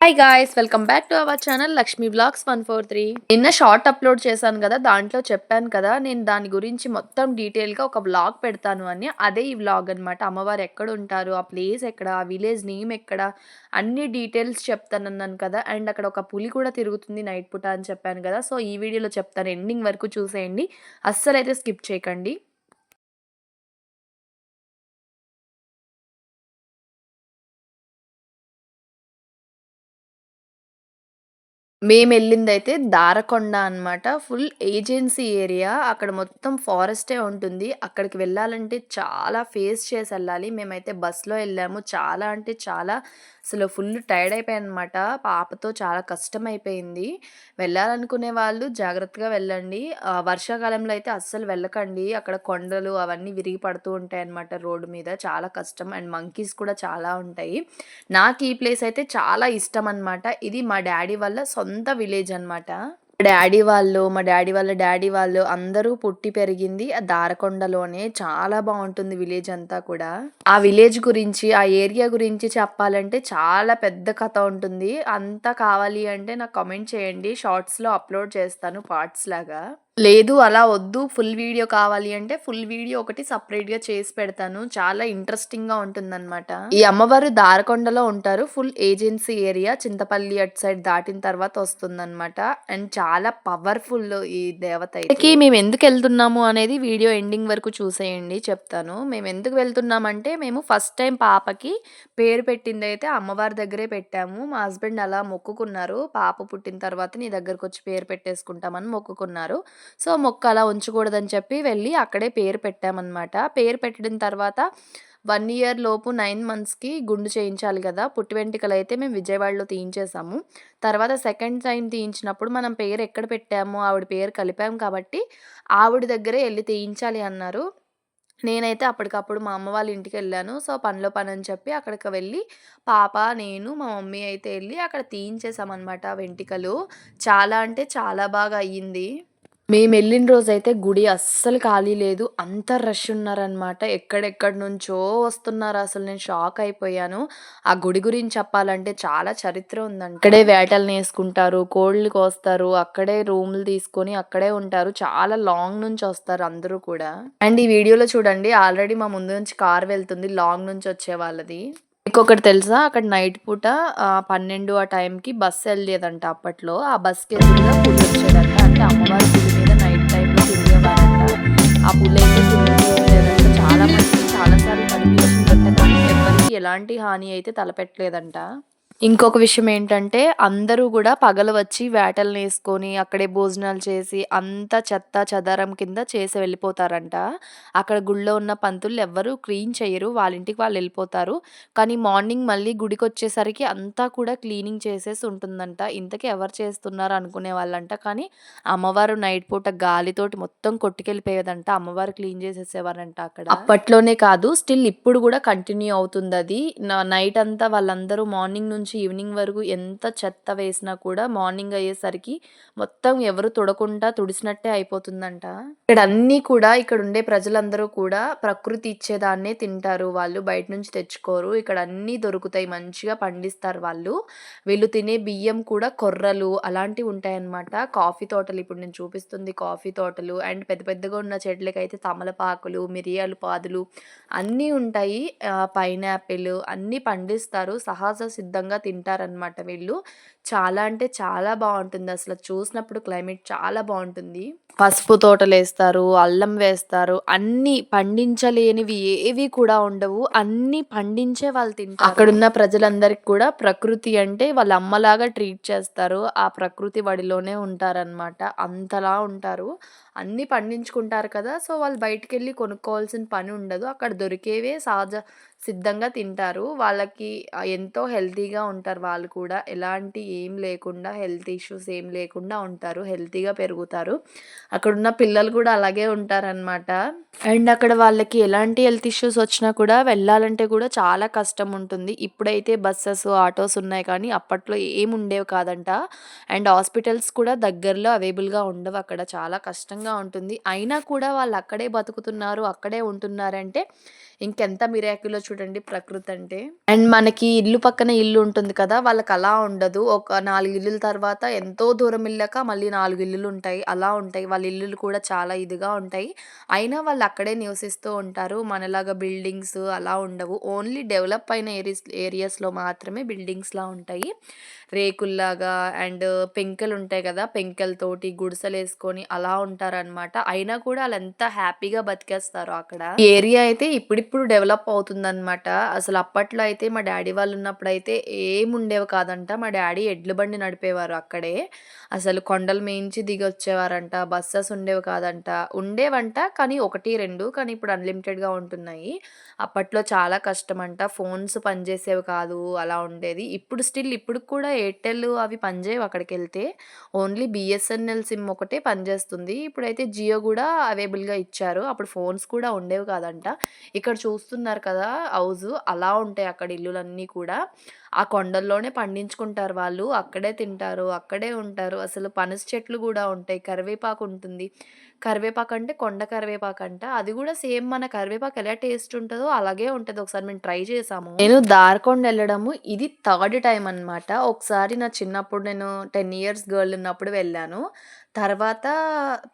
Hi guys welcome back to our channel Lakshmi blogs one four three నిన్న short upload చేశాను కదా దాంట్లో చెప్పాను కదా నేను దాని గురించి మొత్తం డీటెయిల్గా ఒక బ్లాగ్ పెడతాను అని అదే ఈ బ్లాగ్ అనమాట అమ్మవారు ఎక్కడ ఉంటారు ఆ ప్లేస్ ఎక్కడ ఆ విలేజ్ నేమ్ ఎక్కడ అన్ని డీటెయిల్స్ చెప్తానన్నాను కదా అండ్ అక్కడ ఒక పులి కూడా తిరుగుతుంది నైట్ పూట అని చెప్పాను కదా సో ఈ వీడియోలో చెప్తాను ఎండింగ్ వరకు చూసేయండి. అస్సలు అయితే స్కిప్ చేయకండి. మేము వెళ్ళిందైతే దారకొండ అనమాట. Full agency area. అక్కడ మొత్తం ఫారెస్టే ఉంటుంది. అక్కడికి వెళ్ళాలంటే చాలా ఫేస్ చేసెళ్ళాలి. మేమైతే బస్‌లో ఎళ్ళాము. చాలా అంటే చాలా అసలు ఫుల్ టైర్డ్ అయిపోయాననమాట. పాపతో చాలా కష్టమైపోయింది. వెళ్ళాలనుకునే వాళ్ళు జాగ్రత్తగా వెళ్ళండి. ఆహ్, వర్షాకాలంలో అయితే అస్సలు వెళ్ళకండి. అక్కడ కొండలు అవన్నీ విరిగి పడుతూ ఉంటాయన్నమాట రోడ్డు మీద. చాలా కష్టం. అండ్ మంకీస్ కూడా చాలా ఉంటాయి. నాకు ఈ ప్లేస్ అయితే చాలా ఇష్టం అనమాట. ఇది మా డ్యాడీ వాళ్ళ సొంత విలేజ్ అనమాట. డాడీ వాళ్ళు, మా డాడీ వాళ్ళ డాడీ వాళ్ళు అందరూ పుట్టి పెరిగింది ఆ దారకొండలోనే. చాలా బాగుంటుంది విలేజ్ అంతా కూడా. ఆ విలేజ్ గురించి, ఆ ఏరియా గురించి చెప్పాలంటే చాలా పెద్ద కథ ఉంటుంది. అంతా కావాలి అంటే నాకు కామెంట్ చేయండి. షార్ట్స్‌లో అప్లోడ్ చేస్తాను పార్ట్స్ లాగా. లేదు అలా వద్దు ఫుల్ వీడియో కావాలి అంటే ఫుల్ వీడియో ఒకటి సపరేట్గా చేసి పెడతాను. చాలా ఇంట్రెస్టింగ్‌గా ఉంటుందనమాట. ఈ అమ్మవారు దారకొండలో ఉంటారు. ఫుల్ ఏజెన్సీ ఏరియా చింతపల్లి అటు సైడ్ దాటిన తర్వాత వస్తుందన్నమాట అండ్ చాలా పవర్‌ఫుల్ ఈ దేవత అయితే. మేము ఎందుకు వెళ్తున్నాము అనేది వీడియో ఎండింగ్ వరకు చూసేయండి చెప్తాను. మేము ఎందుకు వెళ్తున్నామంటే మేము ఫస్ట్ టైం పాపకి పేరు పెట్టింది అయితే అమ్మవారి దగ్గరే పెట్టాము. మా హస్బెండ్ అలా మొక్కుకున్నారు. పాప పుట్టిన తర్వాత నీ దగ్గరకొచ్చి పేరు పెట్టేసుకుంటామని మొక్కుకున్నారు. సో, మొక్క అలా ఉంచకూడదని చెప్పి వెళ్ళి అక్కడే పేరు పెట్టామనమాట. పేరు పెట్టిన తర్వాత వన్ ఇయర్ లోపు నైన్ మంత్స్‌కి గుండు చేయించాలి కదా పుట్టి వెంట్రుకలైతే మేము విజయవాడలో తీయించేసాము. తర్వాత సెకండ్ టైం తీయించినప్పుడు మనం పేరు ఎక్కడ పెట్టాము ఆవిడ పేరు కలిపాం కాబట్టి ఆవిడ దగ్గరే వెళ్ళి తీయించాలి అన్నారు. నేనైతే అప్పటికప్పుడు మా అమ్మ వాళ్ళ ఇంటికి వెళ్ళాను సో, పనిలో పని అని చెప్పి అక్కడికి వెళ్ళి పాప, నేను, మా మమ్మీ అయితే వెళ్ళి అక్కడ తీయించేసామన్నమాట వెంట్రుకలు. చాలా అంటే చాలా బాగా అయ్యింది. మేము వెళ్ళిన రోజైతే గుడి అస్సలు ఖాళీ లేదు. అంత రష్ ఉన్నారనమాట. ఎక్కడెక్కడి నుంచో వస్తున్నారు. అసలు నేను షాక్ అయిపోయాను. ఆ గుడి గురించి చెప్పాలంటే చాలా చరిత్ర ఉంది అక్కడే వేటలు వేసుకుంటారు కోళ్ళు కోస్తారు, అక్కడే రూములు తీసుకొని అక్కడే ఉంటారు. చాలా లాంగ్ నుంచి వస్తారు అందరూ కూడా. అండ్ ఈ వీడియోలో చూడండి ఆల్రెడీ మా ముందు నుంచి కార్ వెళ్తుంది. లాంగ్ నుంచి వచ్చే వాళ్ళది. ఇంకొకటి తెలుసా? అక్కడ నైట్ పూట పన్నెండు ఆ టైంకి బస్సు వెళ్ళలేదంట అప్పట్లో. ఆ బస్‌కి ఎదురుగా పులి వచ్చేదంట. అంటే అమ్మవారి ఆ పులైతే తిరుగుతూ ఉండేదంట. చాలా మంది చాలాసార్లు సార్లు కానీ ఎవ్వరికీ ఎలాంటి హాని అయితే తలపెట్టలేదంట. ఇంకొక విషయం ఏంటంటే అందరూ కూడా పగలు వచ్చి వేటలనేసుకొని అక్కడే భోజనాలు చేసి అంతా చెత్త చెదారం కింద చేసి వెళ్ళిపోతారంట. అక్కడ గుళ్ళో ఉన్న పంతులు ఎవ్వరూ క్లీన్ చేయరు వాళ్ళ ఇంటికి వాళ్ళు వెళ్ళిపోతారు కానీ మార్నింగ్ మళ్ళీ గుడికొచ్చేసరికి అంతా కూడా క్లీనింగ్ చేసేసి ఉంటుందంట. ఇంతకీ ఎవరు చేస్తున్నారు అనుకునే వాళ్ళంట కానీ అమ్మవారు నైట్ పూట గాలితోటి మొత్తం కొట్టుకెళ్ళిపోయేదంట. అమ్మవారు క్లీన్ చేసేసేవారంట అక్కడ. అప్పట్లోనే కాదు స్టిల్ ఇప్పుడు కూడా కంటిన్యూ అవుతుంది అది నైట్ అంతా వాళ్ళందరూ మార్నింగ్ నుంచి ఈవినింగ్ వరకు ఎంత చెత్త వేసినా కూడా మార్నింగ్ అయ్యేసరికి మొత్తం ఎవరు తుడకుండా తుడిసినట్టే అయిపోతుందంట. ఇక్కడ అన్నీ కూడా ఇక్కడ ఉండే ప్రజలందరూ కూడా ప్రకృతి ఇచ్చేదాన్నే తింటారు. వాళ్ళు బయట నుంచి తెచ్చుకోరు. ఇక్కడ అన్నీ దొరుకుతాయి. మంచిగా పండిస్తారు వాళ్ళు. వీళ్ళు తినే బియ్యం కూడా కొర్రలు అలాంటివి ఉంటాయన్నమాట. కాఫీ తోటలు ఇప్పుడు నేను చూపిస్తుంది కాఫీ తోటలు అండ్ పెద్ద పెద్దగా ఉన్న చెట్లకైతే తమలపాకులు, మిరియాలు పాదులు అన్నీ ఉంటాయి. పైనాపిల్ అన్నీ పండిస్తారు. సహజ సిద్ధంగా తింటారనమాట వీళ్ళు. చాలా అంటే చాలా బాగుంటుంది అసలు చూసినప్పుడు క్లైమేట్ చాలా బాగుంటుంది పసుపు తోటలు వేస్తారు అల్లం వేస్తారు. అన్నీ పండించలేనివి ఏవి కూడా ఉండవు. అన్నీ పండించే వాళ్ళు తింటారు. అక్కడున్న ప్రజలందరికి కూడా ప్రకృతి అంటే వాళ్ళ అమ్మలాగా ట్రీట్ చేస్తారు. ఆ ప్రకృతి వడిలోనే ఉంటారనమాట. అంతలా ఉంటారు. అన్నీ పండించుకుంటారు కదా! సో, వాళ్ళు బయటికెళ్ళి కొనుక్కోవాల్సిన పని ఉండదు. అక్కడ దొరికేవే సహజ సిద్ధంగా తింటారు. వాళ్ళకి ఎంతో హెల్తీగా ఉంటారు వాళ్ళు కూడా. ఎలాంటి ఏం లేకుండా హెల్త్ ఇష్యూస్ ఏం లేకుండా ఉంటారు. హెల్తీగా పెరుగుతారు. అక్కడున్న పిల్లలు కూడా అలాగే ఉంటారనమాట. అండ్ అక్కడ వాళ్ళకి ఎలాంటి హెల్త్ ఇష్యూస్ వచ్చినా కూడా వెళ్ళాలంటే కూడా చాలా కష్టం ఉంటుంది. ఇప్పుడైతే బస్సెస్ ఆటోస్ ఉన్నాయి కానీ అప్పట్లో ఏం ఉండేవి కాదంట. అండ్ హాస్పిటల్స్ కూడా దగ్గరలో అవైలబుల్‌గా ఉండవు అక్కడ. చాలా కష్టం కష్టంగా ఉంటుంది. అయినా కూడా వాళ్ళు అక్కడే బతుకుతున్నారు, అక్కడే ఉంటున్నారంటే ఇంకెంత మిరాకిలో చూడండి ప్రకృతి అంటే. అండ్ మనకి ఇల్లు పక్కన ఇల్లు ఉంటుంది కదా! వాళ్ళకి అలా ఉండదు. ఒక నాలుగు ఇల్లుల తర్వాత ఎంతో దూరం వెళ్ళాక మళ్ళీ నాలుగు ఇల్లులు ఉంటాయి అలా ఉంటాయి. వాళ్ళ ఇల్లులు కూడా చాలా ఇదిగా ఉంటాయి. అయినా వాళ్ళు అక్కడే నివసిస్తూ ఉంటారు. మనలాగా బిల్డింగ్స్ అలా ఉండవు. ఓన్లీ డెవలప్ అయిన ఏరియస్ ఏరియాస్‌లో మాత్రమే బిల్డింగ్స్‌లా ఉంటాయి. రేకుల్లాగా అండ్ పెంకులుంటాయి గదా! పెంకులతోటి గుడిసెలేసుకొని అలా ఉంటారనమాట. అయినా కూడా ఆళ్ళెంత హ్యాపీగా బతికేస్తారు అక్కడ. ఏరియా అయితే ఇప్పుడు ఇప్పుడు డెవలప్ అవుతుందనమాట. అసలు అప్పట్లో అయితే మా డాడీ వాళ్ళు ఉన్నప్పుడు అయితే ఏం ఏముండేవి కాదంట. మా డాడీ ఎడ్ల బండి నడిపేవారు అక్కడే. అసలు కొండలు మేయించి దిగి వచ్చేవారంట బస్సెస్ ఉండేవి కాదంట. ఉండేవంట కానీ 1, 2 కానీ ఇప్పుడు అన్‌లిమిటెడ్‌గా ఉంటున్నాయి. అప్పట్లో చాలా కష్టమంట. ఫోన్స్ పనిచేసేవి కాదు. అలా ఉండేది. ఇప్పుడు స్టిల్ ఇప్పుడు కూడా ఎయిర్‌టెల్ అవి పనిచేయవు అక్కడికెళ్తే. ఓన్లీ బీఎస్ఎన్ఎల్ సిమ్ ఒకటే పనిచేస్తుంది. ఇప్పుడైతే జియో కూడా అవైలబుల్‌గా ఇచ్చారు. అప్పుడు ఫోన్స్ కూడా ఉండేవి కాదంట. ఇక్కడ చూస్తున్నారు కదా! హౌస్ అలా ఉంటాయి అక్కడ ఇల్లులన్నీ కూడా. ఆ కొండల్లోనే పండించుకుంటారు వాళ్ళు. అక్కడే తింటారు. అక్కడే ఉంటారు. అసలు పనస చెట్లు కూడా ఉంటాయి. కరివేపాకు ఉంటుంది. కరివేపాకు అంటే కొండ కరివేపాకు అంట అది కూడా సేమ్ మన కరివేపాకు ఎలా టేస్ట్ ఉంటుందో అలాగే ఉంటుంది ఒకసారి మేము ట్రై చేసాము. నేను దార్కొండ వెళ్ళడము ఇది థర్డ్ టైం అనమాట. ఒకసారి నా చిన్నప్పుడు నేను 10 ఇయర్స్ గర్ల్ ఉన్నప్పుడు వెళ్ళాను. తర్వాత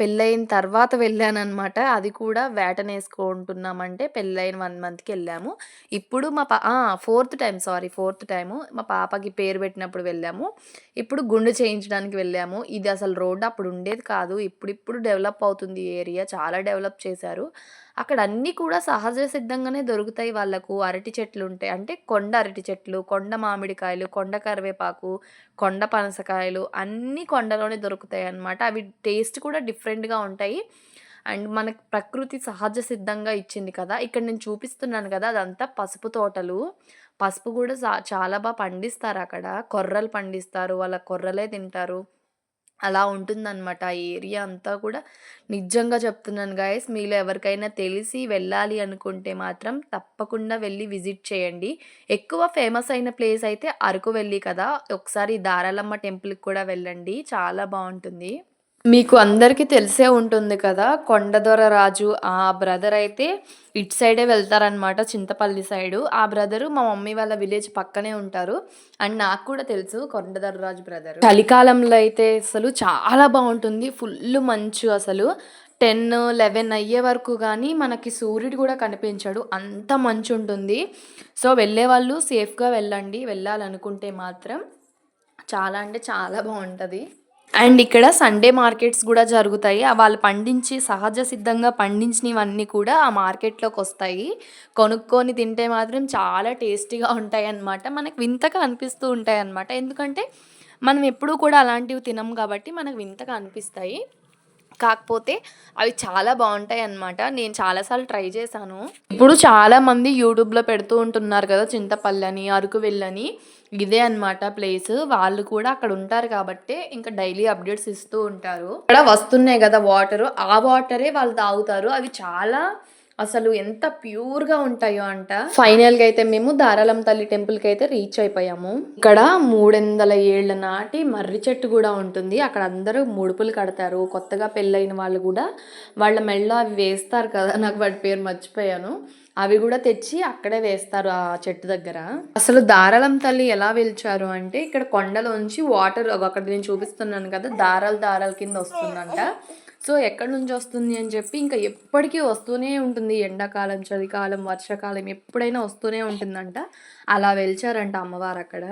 పెళ్ళయిన తర్వాత వెళ్ళాననమాట. అది కూడా వేటనేసుకుంటున్నామంటే పెళ్ళైన వన్ మంత్కి వెళ్ళాము ఇప్పుడు మా పా fourth time sorry fourth time. మా పాపకి పేరు పెట్టినప్పుడు వెళ్ళాము. ఇప్పుడు గుండు చేయించడానికి వెళ్ళాము. ఇది అసలు రోడ్డు అప్పుడు ఉండేది కాదు. ఇప్పుడిప్పుడు డెవలప్ అవుతుంది ఈ ఏరియా. చాలా డెవలప్ చేశారు. అక్కడ అన్నీ కూడా సహజ సిద్ధంగానే దొరుకుతాయి వాళ్ళకు. అరటి చెట్లు ఉంటాయి అంటే కొండ అరటి చెట్లు, కొండ మామిడికాయలు, కొండ కరివేపాకు, కొండ పనసకాయలు అన్నీ కొండలోనే దొరుకుతాయి అన్నమాట అవి టేస్ట్ కూడా డిఫరెంట్‌గా ఉంటాయి. అండ్ మనకు ప్రకృతి సహజ సిద్ధంగా ఇచ్చింది కదా! ఇక్కడ నేను చూపిస్తున్నాను కదా అదంతా పసుపు తోటలు. పసుపు కూడా సా చాలా పండిస్తారు అక్కడ కొర్రలు పండిస్తారు. వాళ్ళ కొర్రలే తింటారు. అలా ఉంటుందన్నమాట ఆ ఏరియా అంతా కూడా నిజంగా చెప్తున్నాను గాయస్ మీలో ఎవరికైనా తెలిసి వెళ్ళాలి అనుకుంటే మాత్రం తప్పకుండా వెళ్ళి విజిట్ చేయండి. ఎక్కువ ఫేమస్ అయిన ప్లేస్ అయితే అరకు వెళ్ళి కదా! ఒకసారి దారాలమ్మ టెంపుల్‌కి కూడా వెళ్ళండి. చాలా బాగుంటుంది మీకు అందరికీ తెలిసే ఉంటుంది కదా! కొండదొర రాజు ఆ బ్రదర్ అయితే ఇటు సైడే వెళ్తారనమాట చింతపల్లి సైడు. ఆ బ్రదరు మా మమ్మీ వాళ్ళ విలేజ్ పక్కనే ఉంటారు. అండ్ నాకు కూడా తెలుసు కొండదొర రాజు బ్రదర్ చలికాలంలో అయితే అసలు చాలా బాగుంటుంది ఫుల్ మంచు అసలు. 10, 11 అయ్యే వరకు కానీ మనకి సూర్యుడు కూడా కనిపించాడు అంత మంచుంటుంది. సో, వెళ్ళే వాళ్ళు సేఫ్‌గా వెళ్ళండి. వెళ్ళాలనుకుంటే మాత్రం. చాలా అంటే చాలా బాగుంటుంది అండ్ ఇక్కడ సండే మార్కెట్స్ కూడా జరుగుతాయి. వాళ్ళు పండించి సహజ సిద్ధంగా పండించినవన్నీ కూడా ఆ మార్కెట్లోకి వస్తాయి కొనుక్కొని తింటే మాత్రం చాలా టేస్టీగా ఉంటాయి అన్నమాట మనకు వింతగా అనిపిస్తూ ఉంటాయి అన్నమాట ఎందుకంటే మనం ఎప్పుడూ కూడా అలాంటివి తినం కాబట్టి మనకు వింతగా అనిపిస్తాయి. కాకపోతే అవి చాలా బాగుంటాయి అనమాట నేను చాలాసార్లు ట్రై చేశాను. ఇప్పుడు చాలామంది యూట్యూబ్‌లో పెడుతూ ఉంటున్నారు కదా! చింతపల్లని, అరకు వెళ్ళని ఇదే అన్నమాట ప్లేస్ వాళ్ళు కూడా అక్కడ ఉంటారు కాబట్టే ఇంకా డైలీ అప్డేట్స్ ఇస్తూ ఉంటారు. ఇక్కడ వస్తున్నాయి కదా వాటరు. ఆ వాటరే వాళ్ళు తాగుతారు. అవి చాలా అసలు ఎంత ప్యూర్‌గా ఉంటాయో అంట. ఫైనల్‌గా అయితే మేము దారాలం తల్లి టెంపుల్‌కైతే రీచ్ అయిపోయాము. ఇక్కడ 300 ఏళ్ళ నాటి మర్రి చెట్టు కూడా ఉంటుంది. అక్కడ అందరూ ముడుపులు కడతారు. కొత్తగా పెళ్ళైన వాళ్ళు కూడా వాళ్ళ మెడలో అవి వేస్తారు కదా! నాకు వాటి పేరు మర్చిపోయాను. అవి కూడా తెచ్చి అక్కడే వేస్తారు ఆ చెట్టు దగ్గర. అసలు దారాలం తల్లి ఎలా వెలిచారు అంటే ఇక్కడ కొండలోంచి వాటర్ అక్కడ నేను చూపిస్తున్నాను కదా! దారాలు దారాల కింద వస్తుందంట. సో, ఎక్కడి నుంచి వస్తుంది అని చెప్పి ఇంకా ఎప్పటికీ వస్తూనే ఉంటుంది. ఎండాకాలం, చలికాలం, వర్షాకాలం ఎప్పుడైనా వస్తూనే ఉంటుందంట. అలా వెలిచారంట అమ్మవారక్కడ.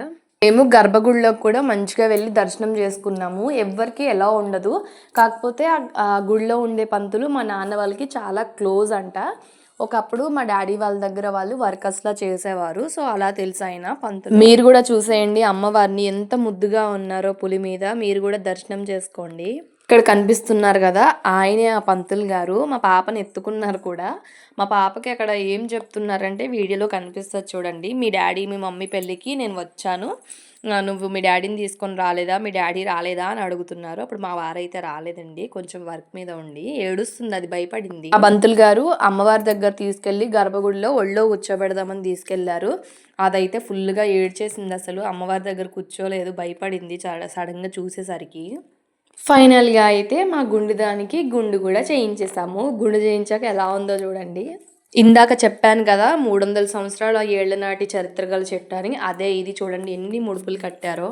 మేము గర్భగుడిలోకి కూడా మంచిగా వెళ్ళి దర్శనం చేసుకున్నాము. ఎవ్వరికీ ఎలా ఉండదు. కాకపోతే ఆ గుడిలో ఉండే పంతులు మా నాన్న వాళ్ళకి చాలా క్లోజ్ అంట. ఒకప్పుడు మా డాడీ వాళ్ళ దగ్గర వాళ్ళు వర్కర్స్‌లా చేసేవారు. సో, అలా తెలుసాయన పంతులు. మీరు కూడా చూసేయండి అమ్మవారిని ఎంత ముద్దుగా ఉన్నారో పులి మీద. మీరు కూడా దర్శనం చేసుకోండి. ఇక్కడ కనిపిస్తున్నారు కదా ఆయనే ఆ పంతులు గారు. మా పాపని ఎత్తుకున్నారు కూడా. మా పాపకి అక్కడ ఏం చెప్తున్నారంటే వీడియోలో కనిపిస్తుంది చూడండి. మీ డాడీ మీ మమ్మీ పెళ్ళికి నేను వచ్చాను. నువ్వు మీ డాడీని తీసుకొని రాలేదా? మీ డాడీ రాలేదా? అని అడుగుతున్నారు. అప్పుడు మా వారైతే రాలేదండి. కొంచెం వర్క్ మీద ఉండి ఏడుస్తుంది అది భయపడింది. ఆ పంతులు గారు అమ్మవారి దగ్గర తీసుకెళ్ళి గర్భగుడిలో ఒళ్ళో కూర్చోబెడదామని తీసుకెళ్ళారు. అదైతే ఫుల్‌గా ఏడ్చేసింది అసలు. అమ్మవారి దగ్గర కూర్చోలేదు. భయపడింది చాలా సడన్గా చూసేసరికి. ఫైనల్‌గా అయితే మా గుండు దానికి గుండు కూడా చేయించేసాము. గుండు చేయించాక ఎలా ఉందో చూడండి. ఇందాక చెప్పాను కదా! 300 సంవత్సరాల ఏళ్ళ నాటి చరిత్ర గల చెట్టు అని. అదే ఇది చూడండి ఎన్ని ముడుపులు కట్టారో.